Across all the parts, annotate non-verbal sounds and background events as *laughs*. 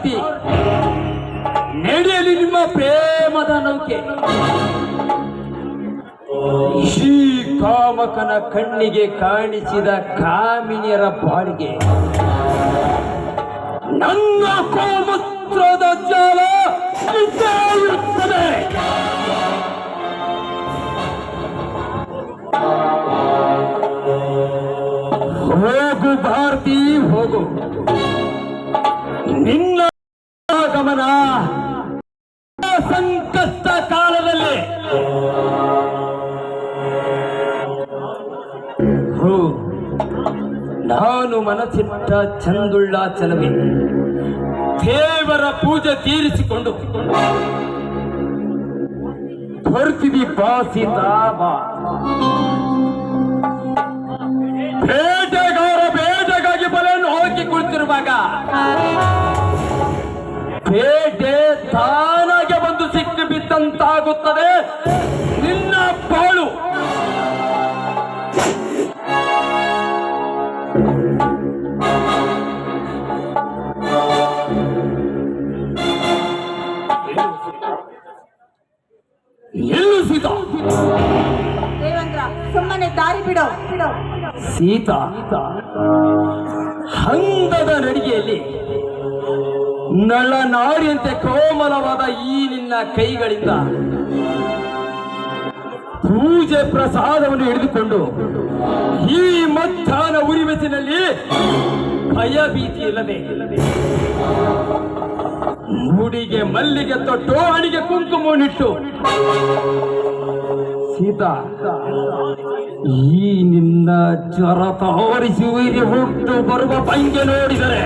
ಗತಿ ನಿಮ್ಮ ಪ್ರೇಮದ ನೌಕೆ. ಶ್ರೀ ಕಾಮಕನ ಕಣ್ಣಿಗೆ ಕಾಣಿಸಿದ ಕಾಮಿನಿಯರ ಬಾಡಿಗೆ ನನ್ನ ಕೋಮತ್ರದ ಜಾಲ ಸಂಕಷ್ಟ ಕಾಲದಲ್ಲಿ. ನಾನು ಮನಸ್ಸಿಟ್ಟ ಚಂದುಳ್ಳ ಚಲವೆ. ದೇವರ ಪೂಜೆ ತೀರಿಸಿಕೊಂಡು. ಬರ್ತಿದಿ ಬಾ ಸೀತಾ ಬಾ ಬೇಟೆಗಾರ ಬೇಟೆಗಾಗಿ ಬಲೆಯನ್ನು ಹೋಗಿ ಕುಳಿತಿರುವಾಗ. ಬೇಟೆ ಸಿಕ್ಕಿ ನಿನ್ನ ಬಾಳು. ಎಲ್ಲೂ ಸೀತಾ ದೇವೇಂದ್ರ ಸುಮ್ಮನೆ ದಾರಿ ಬಿಡೋ. ಸೀತಾ ಹಂದದ ನಡಿಗೆಯಲ್ಲಿ ನಳನಾರಿಯಂತೆ ಕೋಮಲವಾದ ಈ ನಿನ್ನ ಕೈಗಳಿಂದ ಪೂಜೆ ಪ್ರಸಾದವನ್ನು ಹಿಡಿದುಕೊಂಡು ಈ ಮಧ್ಯಾಹ್ನ ಉರಿಮೆಸಿನಲ್ಲಿ ಭಯ ಭೀತಿ ಇಲ್ಲದೆ ಮುಡಿಗೆ ಮಲ್ಲಿಗೆ ತೊಟ್ಟು ಅಡಿಗೆ ಕುಂಕುಮವನ್ನಿಟ್ಟು ಸೀತಾ, ಈ ನಿನ್ನ ಜ್ವರ ಉಯಿರಿ ಹುಟ್ಟು ಬರುವ ಪಂಗೆ ನೋಡಿದರೆ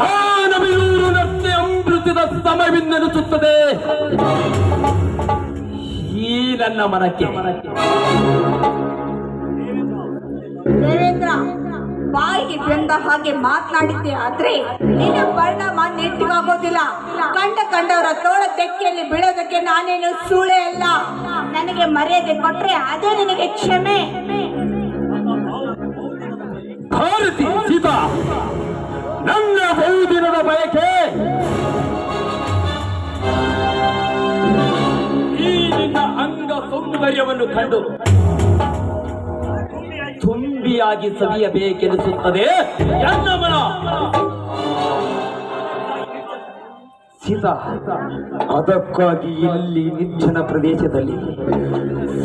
ಹಾನಬಿಲೂರು ನರ್ತೆ ಅಮೃತದ ಸಮವಿಂದೆನಿಸುತ್ತದೆ ಈ ನನ್ನ ಮನಕ್ಕೆ. ದೇವೇಂದ್ರ ಬಾಯಿಗೆ ಬಂದ ಹಾಗೆ ಮಾತನಾಡಿದ್ದೆ ಆದ್ರೆ ನಿನ್ನ ಪರಿಣಾಮ ನೆಟ್ಟಿಗಾಗೋದಿಲ್ಲ. ಕಂಡ ಕಂಡವರ ತೋಳ ತೆಕ್ಕೆಯಲ್ಲಿ ಬೀಳೋದಕ್ಕೆ ನಾನೇನು ಸೂಳೆ ಅಲ್ಲ. ನನಗೆ ಮರ್ಯಾದೆ ಕೊಟ್ರೆ ಅದೇ ನಿನಗೆ ಕ್ಷಮೆ. ಭಾರತಿ ಸೀತಾ ನನ್ನ ಬಹುದಿನದ ಬಯಕೆ. ಸೌಂದರ್ಯವನ್ನು ಕಂಡು ತುಂಬಿಯಾಗಿ ಸವಿಯಬೇಕೆನಿಸುತ್ತದೆ. ಸೀತಾ ಅದಕ್ಕಾಗಿ ಇಲ್ಲಿ ನಿರ್ಜನ ಪ್ರದೇಶದಲ್ಲಿ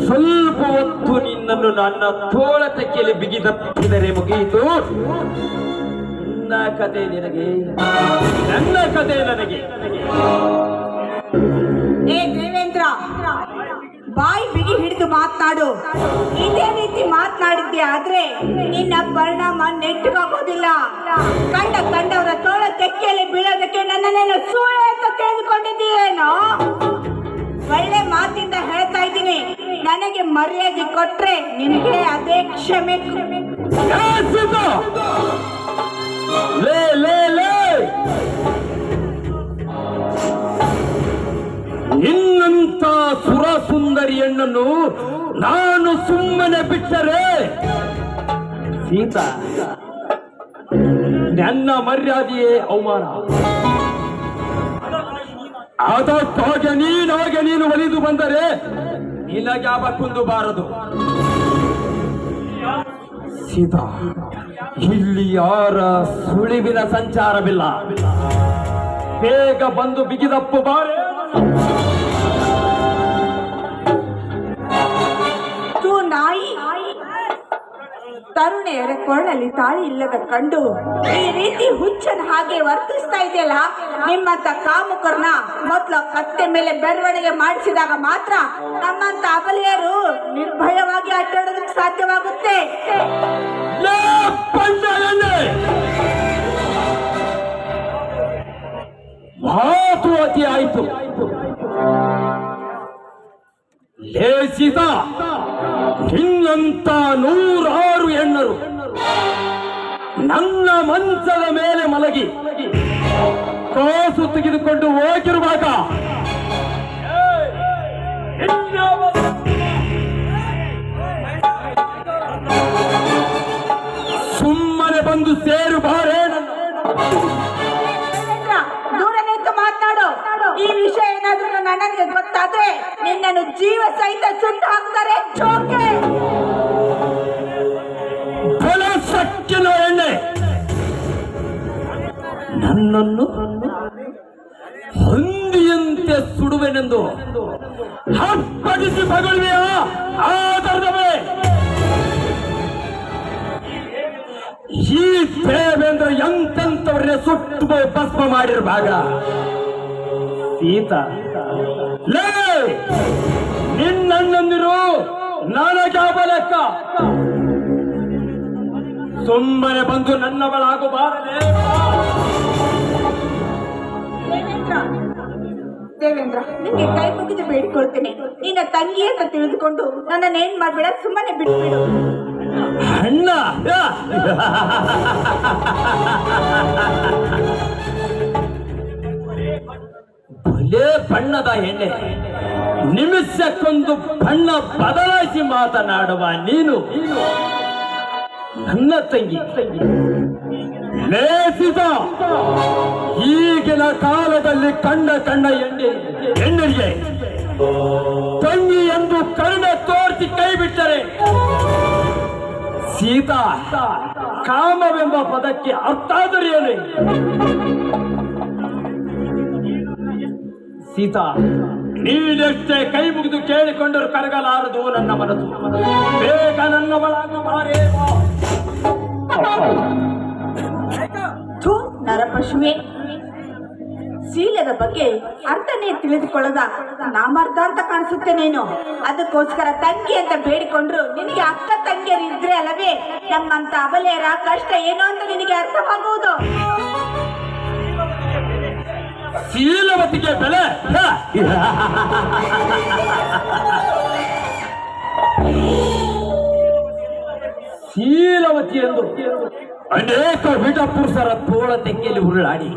ಸ್ವಲ್ಪ ಹೊತ್ತು ನಿನ್ನನ್ನು ನನ್ನ ತೋಳ ತೆಕ್ಕೆಯಲ್ಲಿ ಬಿಗಿದಪ್ಪಿದರೆ ಮುಗಿಯಿತು. ನನ್ನ ಕತೆ ನಿನಗೆ ನನ್ನ ಕತೆ ನನಗೆ. ಏ ದೇವೇಂದ್ರ ಬಾಯಿ ಬಿಗಿ ಹಿಡಿದು ಮಾತನಾಡು ಇದೇ ರೀತಿ ಮಾತನಾಡಿದ್ದೆ ಆದ್ರೆ ನಿನ್ನ ಪರಿಣಾಮ ನೆಟ್ಟಗಾಗೋದಿಲ್ಲ ಕಂಡ ಕಂಡವರ ತೋಳ ತೆಕ್ಕೆಯಲ್ಲಿ ಬೀಳೋದಕ್ಕೆ ನನ್ನನ್ನೇನು ಸೂಳೆ ಅಂತ ತಿಳಿದುಕೊಂಡಿದ್ದೀಯೇನೋ? ಒಳ್ಳೆ ಮಾತಿಂದ ಹೇಳ್ತಾ ಇದ್ದೀನಿ. ನನಗೆ ಮರ್ಯಾದೆ ಕೊಟ್ರೆ ನಿನಗೆ ಅದೇ ಕ್ಷಮೆ. ಸುಂದರಿಯಣ್ಣನ್ನು ನಾನು ಸುಮ್ಮನೆ ಬಿಟ್ಟರೆ. ಸೀತಾ, ನನ್ನ ಮರ್ಯಾದೆಯೇ ಅವಮಾನ? ಅದಕ್ಕಾಗಿ ನೀನಾಗೆ ನೀನು ಒಲಿದು ಬಂದರೆ ನಿನಗೆ ಯಾವ ಕುಂದು ಬಾರದು ಸೀತಾ, ಇಲ್ಲಿ ಯಾರ ಸುಳಿವಿನ ಸಂಚಾರವಿಲ್ಲ. ಬೇಗ ಬಂದು ಬಿಗಿದಪ್ಪು ಬಾರೆ. ಕೊಳ್ಳಲ್ಲಿ ತಾಳಿ ಇಲ್ಲದ ಕಂಡು ಈ ರೀತಿ ಹುಚ್ಚನ ಹಾಗೆ ವರ್ತಿಸ್ತಾ ಇದೆಯಲ್ಲ? ನಿಮ್ಮಂತ ಕಾಮುಕರನ್ನ ಮೊದ್ಲು ಕತ್ತೆ ಮೇಲೆ ಬೆರವಣಿಗೆ ಮಾಡಿಸಿದಾಗ ಮಾತ್ರ ನಮ್ಮಂತ ಅಬಲೆಯರು ನಿರ್ಭಯವಾಗಿ ಅಡ್ಡಾಡೋದಕ್ಕೆ ಸಾಧ್ಯವಾಗುತ್ತೆ! ಮಾತು ಅತಿ ಆಯಿತು. ಲೇ ಸೀತಾ, ನಿನ್ನಂತ ನೂರಾರು ನನ್ನ ಮಂಚದ ಮೇಲೆ ಮಲಗಿ, ಕಾಸು ತೆಗೆದುಕೊಂಡು ಹೋಗಿರುವಾಗ, ಸುಮ್ಮನೆ ಬಂದು ಸೇರು ಬಾರೆ ದೂರ ಈ ವಿಷಯ ಏನಾದ್ರೂ ನನಗೆ ಗೊತ್ತಾದ್ರೆ ನಿನ್ನನ್ನು ಜೀವ ಸಹಿತ ಸುಟ್ಟು ಹಾಕ್ತಾರೆ. ಚೋಕೆ ಸಕ್ಕಿನ ಎಣ್ಣೆ. ನನ್ನನ್ನು ಹೊಂದಿಯಂತೆ ಸುಡುವೆನೆಂದು ಹಪ್ಪಡಿಸಿ ಬಗಳುವೆಯ? ಆಧಾರದವೇ ಈ ದೇವೇಂದ್ರ ಎಂತೆಂತವ್ರನ್ನೇ ಸುಟ್ಟು ಭಸ್ಮ ಮಾಡಿರ್ ಭಾಗ? ಲೇ, ನಿನ್ನಣ್ಣಂದಿರು ನನಗ್ಯಾವ ಲೆಕ್ಕ ಸುಮ್ಮನೆ ಬಂದು ನನ್ನವಳಾಗಬಾರದೆ ದೇವೇಂದ್ರ ದೇವೇಂದ್ರ ನಿಮಗೆ ಕೈ ಮುಗಿದು ಬೇಡಿಕೊಳ್ತೇನೆ. ನಿನ್ನ ತಂಗಿ ಅಂತ ತಿಳಿದುಕೊಂಡು ನನ್ನನ್ನು ಏನ್ ಮಾಡ್ಬೇಡ ಸುಮ್ಮನೆ ಬಿಟ್ಬಿಡು. ಅಣ್ಣ ಬಲೇ ಬಣ್ಣದ ಎಣ್ಣೆ. ನಿಮಿಷಕ್ಕೊಂದು ಬಣ್ಣ ಬದಲಾಯಿಸಿ ಮಾತನಾಡುವ ನೀನು. ನನ್ನ ತಂಗಿ. ಲೇಸಿದ ಈಗಿನ ಕಾಲದಲ್ಲಿ ಕಂಡ ಕಂಡ ಎಣ್ಣೆ ಹೆಣ್ಣಿಗೆ ತಂಗಿ ಎಂದು ಕರ್ಣ ತೋರಿಸಿ ಕೈ ಬಿಟ್ಟರೆ, ಸೀತಾ, ಕಾಮವೆಂಬ ಪದಕ್ಕೆ ಅರ್ಥ ದೊರೆಯಲಿ ಸೀತಾ, ನೀನೆಷ್ಟೇ ಕೈ ಮುಗಿದು ಕೇಳಿಕೊಂಡರು ಕರಗಲಾರದು ನನ್ನ ಮನಸ್ಸು. ಬೇಗ ನನ್ನವಳಾಗ ಒಳಗೆ ಥೂ ನರಪಶುವೆ. ಶೀಲದ ಬಗ್ಗೆ ಅರ್ಥನೇ ತಿಳಿದುಕೊಳ್ಳದ ನಾಮರ್ಥ ಅಂತ ಕಾಣಿಸುತ್ತೆ ನೀನು. ಅದಕ್ಕೋಸ್ಕರ ತಂಗಿ ಅಂತ ಬೇಡಿಕೊಂಡ್ರು ನಿನಗೆ ಅಕ್ಕ ತಂಗಿಯರು ಇದ್ರೆ ಅಲ್ಲವೇ? ನಮ್ಮಂತ ಅಬಲೆಯರ ಕಷ್ಟ ಏನು ಅಂತ ನಿನಗೆ ಅರ್ಥವಾಗುವುದು? ಶೀಲವತಿಗೆ ಬೆಲೆ! *laughs* ಶೀಲವತಿ ಎಂದು ಅನೇಕ ಪುರುಷರ ತೋಳ ತೆಂಗೆಯಲ್ಲಿ ಉರುಳಾಡಿ.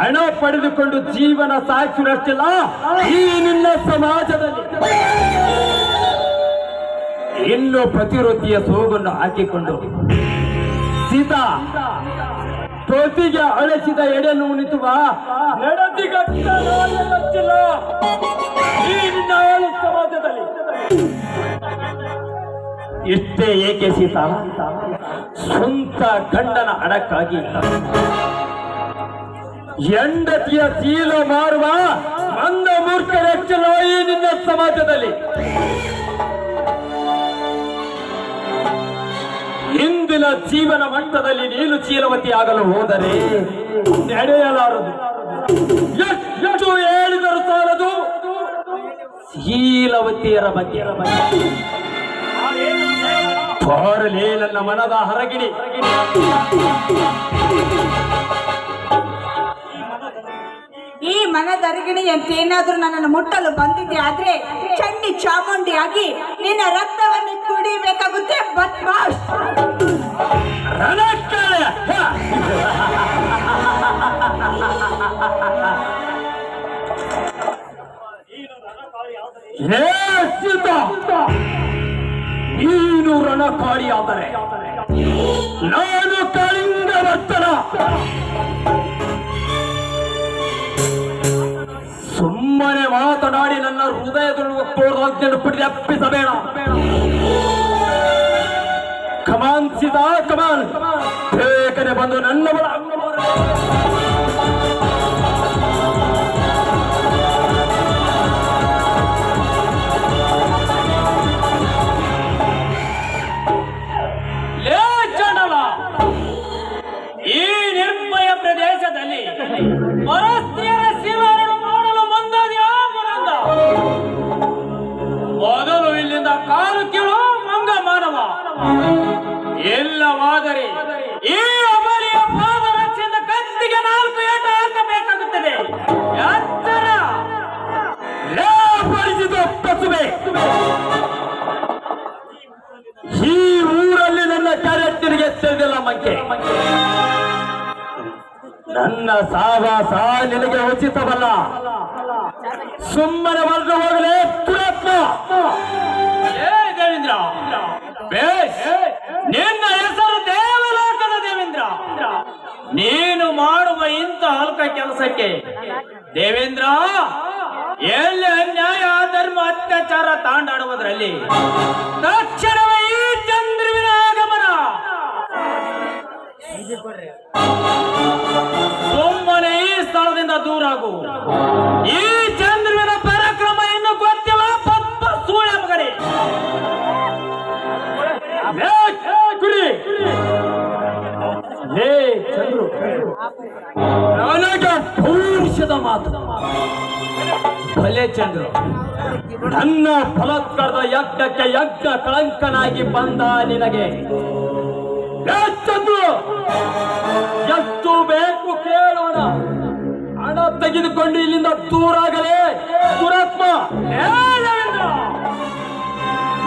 ಹಣ ಪಡೆದುಕೊಂಡು ಜೀವನ ಸಾಕ್ಷಿರಷ್ಟಿಲ್ಲ ಈ ನಿನ್ನ ಸಮಾಜದಲ್ಲಿ. ಇನ್ನು ಪ್ರತಿರೋಧಿಯ ಸೋಗನ್ನು ಹಾಕಿಕೊಂಡು ಸೀತಾ ತೊತಿಗೆ ಅಳಿಸಿದ ಎಡೆಯನ್ನು ಉಣಿಸುವ ಇಷ್ಟೇ ಏಕೆ ಸೀತಾ? ಸ್ವಂತ ಗಂಡನ ಹಣಕ್ಕಾಗಿ ಹೆಂಡತಿಯ ಚೀಲ ಮಾರುವ ಮಂದ ಈ ನಿನ್ನ ಸಮಾಜದಲ್ಲಿ. ಇಂದಿನ ಜೀವನ ಮಟ್ಟದಲ್ಲಿ ನೀನು ಚೀಲವತಿ ಆಗಲು ಹೋದರೆ ನಡೆಯಲಾರದು. ಎಷ್ಟು ಹೇಳಿದರು ಸಾಲದು? ಶೀಲವತಿಯರ ಬಗ್ಗೆ. ಬಾರಲೇ ನನ್ನ ಮನದ ಹರಗಿಣಿ. ಈ ಮನದರಿಗಿಣಿ ಅಂತ ಏನಾದ್ರೂ ನನ್ನನ್ನು ಮುಟ್ಟಲು ಬಂದಿದ್ದೆ ಆದ್ರೆ ಚಂಡಿ ಚಾಮುಂಡಿ ಆಗಿ ನಿನ್ನ ರಕ್ತವನ್ನು ಕುಡಿಬೇಕಾಗುತ್ತೆ ಬದ್ಮಾಶ್ ರಣಕಾಳೆ ಹ! ನೀನು ರಣಕಾರಿಯಾದರೆ ನಾನು ಕಳಿಂಗ ವರ್ತನ ಸುಮ್ಮನೆ ಮಾತನಾಡಿ ನನ್ನ ಹೃದಯದೊಳಗೆ ತೋರ್ದಾಜ್ಞೆಯನ್ನು ಪಡೆದು ಅಪ್ಪಿಸಬೇಡ ಕಮಾನ್ ಸಿದಾ ಕಮಾನ್. ಬೇಗನೆ ಬಂದು ನನ್ನವಳ ಎಲ್ಲವಾದರೆ ಈ ಅಮಲಿಯ ಪಾದರಕ್ಷೆಯಿಂದ ಕತ್ತಿಗೆ ನಾಲ್ಕು ಏಟ ಹಾಕಬೇಕಾಗುತ್ತದೆ. ಲೇ ಪರಿಚಿತ ಪಸುವೆ. ಈ ಊರಲ್ಲಿ ನನ್ನ ಕ್ಯಾರೆಕ್ಟರ್ಗೆ ಸೇರಿದಿಲ್ಲ ಮಂಕೆ. ನನ್ನ ಸಾವಾಸ ನಿನಗೆ ಉಚಿತವಲ್ಲ. ಸುಮ್ಮನೆ ಹೊರಟು ಹೋಗಲೇ ಹಲ್ಕ ಕೆಲಸಕ್ಕೆ. ದೇವೇಂದ್ರ, ಎಲ್ಲಿ ಅನ್ಯಾಯ ಅತ್ಯಾಚಾರ ತಾಂಡಾಡುವುದರಲ್ಲಿ? ತಕ್ಷಣವೇ ಈ ಚಂದ್ರವಿನ ಆಗಮನ. ಸುಮ್ಮನೆ ಈ ಸ್ಥಳದಿಂದ ದೂರಾಗು ಈ ನನಗೆ ಪೌರುಷದ ಮಾತು. ಭಲೆ ನನ್ನ ಫಲತ್ಕಾರದ ಯಜ್ಞಕ್ಕೆ ಯಜ್ಞ ಕಳಂಕನಾಗಿ ಬಂದ ನಿನಗೆ. ಚಂದ್ರು, ಎಷ್ಟು ಬೇಕು ಕೇಳೋಣ. ಹಣ ತೆಗೆದುಕೊಂಡು ಇಲ್ಲಿಂದ ದೂರಾಗಲೇ, ದುರಾತ್ಮ.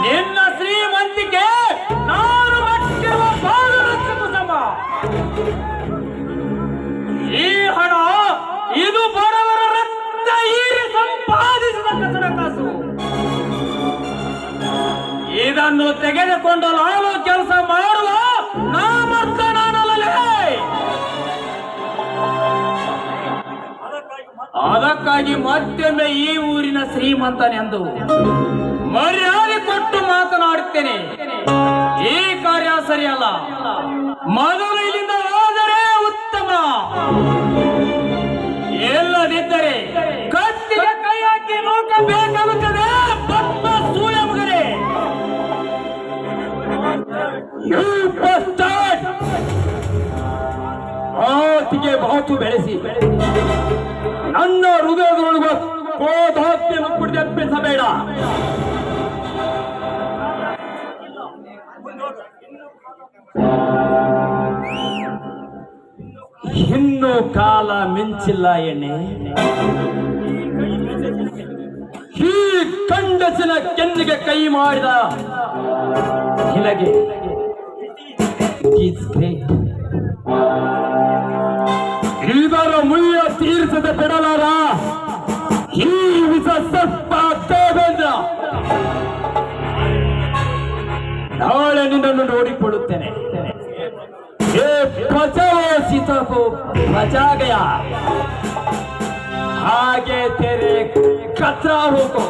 ನಿನ್ನ ಶ್ರೀಮಂತಿಕೆ ಈ ಹಣ ಇದು ಬಡವರ ರಕ್ತ ಹೀರಿ ಸಂಪಾದಿಸಿದ ಕಸಡ ಕಾಸು ಇದನ್ನು ತೆಗೆದುಕೊಂಡು ನಾನು ಕೆಲಸ ಮಾಡುವ ಅದಕ್ಕಾಗಿ ಮತ್ತೊಮ್ಮೆ ಈ ಊರಿನ ಶ್ರೀಮಂತನೆಂದು ಮರ್ಯಾದೆ ಕೊಟ್ಟು ಮಾತನಾಡುತ್ತೇನೆ. ಈ ಕಾರ್ಯ ಸರಿಯಲ್ಲ. ಮೊದಲು ಇಲ್ಲಿಂದ You bastard! ಮಾತಿಗೆ ಮಾತು ಬೆಳೆಸಿ. ನನ್ನ ಹೃದಯದೊಳಗೆ ಮುಕ್ಕುಡಿ ಕುಡಿದೆಪ್ಪಿಸಬೇಡ ಇನ್ನೂ ಕಾಲ ಮಿಂಚಿಲ್ಲ ಎಣ್ಣೆ. ಈ ಕಂಡಸಿನ ಕೆನ್ನಿಗೆ ಕೈ ಮಾಡಿದ ನಿನಗೆ. Great. ಇದರ ಮುಯ್ಯ ತೀರಿಸದ ಬಿಡಲಾರ. ಈ ನಾಳೆ ನಿನ್ನನ್ನು ನೋಡಿಕೊಳ್ಳುತ್ತೇನೆ. ಏ ಬಚಾವೋ ಸೀತಾಕೋ ಬಚಾ ಗಯಾ ಹಾಗೆ ತೆರೆ ಕತ್ರ ಹೋಗು.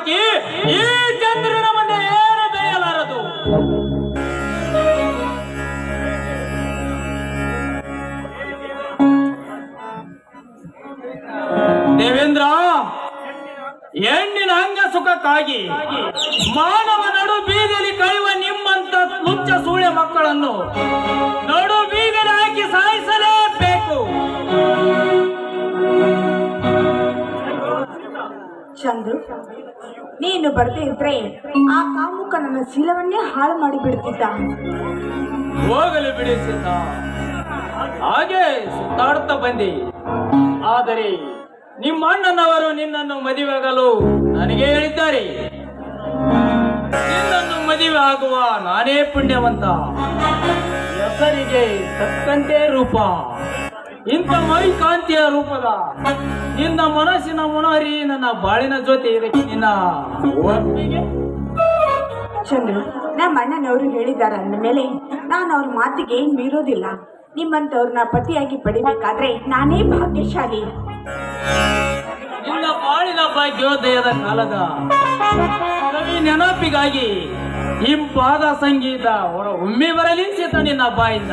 ಪಟಾಕಿ ಈ ಚಂದ್ರನ ಮನೆ ಬೇಯಲಾರದು. ದೇವೇಂದ್ರ, ಹೆಣ್ಣಿನ ಅಂಗ ಸುಖಕ್ಕಾಗಿ ಮಾನವ ನಡು ಬೀದಿಯಲ್ಲಿ ಕಳೆಯುವ ನಿಮ್ಮಂತ ಮುಚ್ಚ ಸೂಳೆ ಮಕ್ಕಳನ್ನು ನಡು. ನೀನು ಬರ್ದೇ ಇದ್ರೆ ಆ ಕಾಮುಕ ನನ್ನ ಶೀಲವನ್ನೇ ಹಾಳು ಮಾಡಿ ಬಿಡ್ತಿದ್ದ ಹೋಗಲು ಬಿಡಿ ಸೀತ. ಹಾಗೆ ಸುತ್ತಾಡುತ್ತಾ ಬಂದಿ. ಆದರೆ ನಿಮ್ಮ ಅಣ್ಣನವರು ನಿನ್ನನ್ನು ಮದುವೆಯಾಗಲು ನನಗೆ ಹೇಳಿದ್ದಾರೆ. ನಿನ್ನನ್ನು ಮದುವೆ ಆಗುವ ನಾನೇ ಪುಣ್ಯವಂತ. ಹೆಸರಿಗೆ ತಕ್ಕಂತೆ ರೂಪ. ಇಂಥ ಮೈಕಾಂತಿಯ ರೂಪದ ನಿನ್ನ ಮನಸ್ಸಿನ ಮುನಹರಿ ನನ್ನ ಬಾಳಿನ ಜೊತೆ ಇದಕ್ಕೆ ನಿನ್ನ ಒಪ್ಪಿಗೆ. ಚಂದ್ರು ನಮ್ಮ ಅಣ್ಣನವರು ಅಂದ ಮೇಲೆ ನಾನು ಅವ್ರ ಮಾತಿಗೆ ಮೀರೋದಿಲ್ಲ. ನಿಮ್ಮಂತವ್ರನ್ನ ಪತಿಯಾಗಿ ಪಡಿಬೇಕಾದ್ರೆ ನಾನೇ ಭಾಗ್ಯಶಾಲಿ. ನಿನ್ನ ಬಾಳಿನ ಭಾಗ್ಯೋದಯದ ಕಾಲದ ಕವಿ ನೆನಪಿಗಾಗಿ ಇಂಪಾದ ಸಂಗೀತ ಹೊರ ಒಮ್ಮೆ ಬರಲಿ ಸೀತ ನಿನ್ನ ಬಾಯಿಂದ.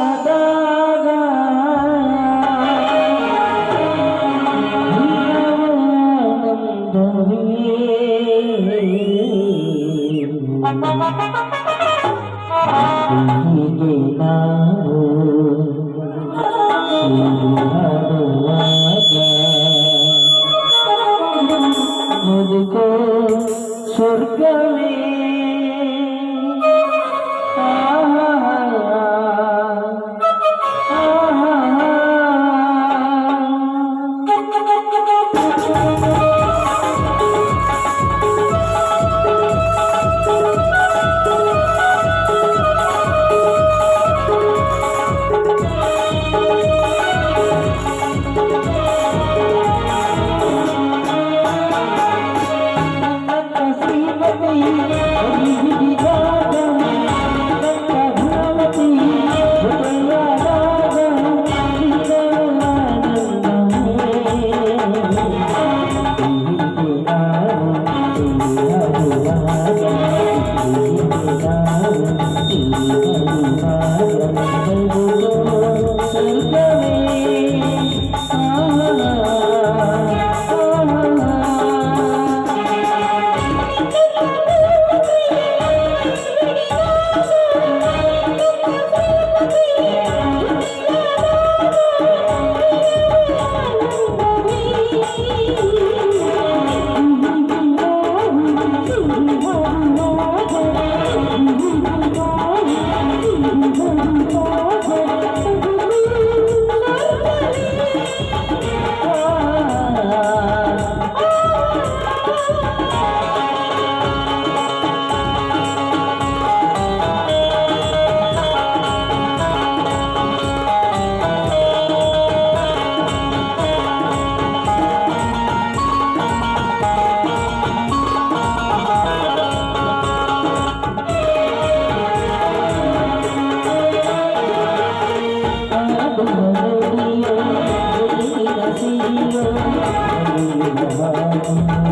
ನಿನ್ನಂತ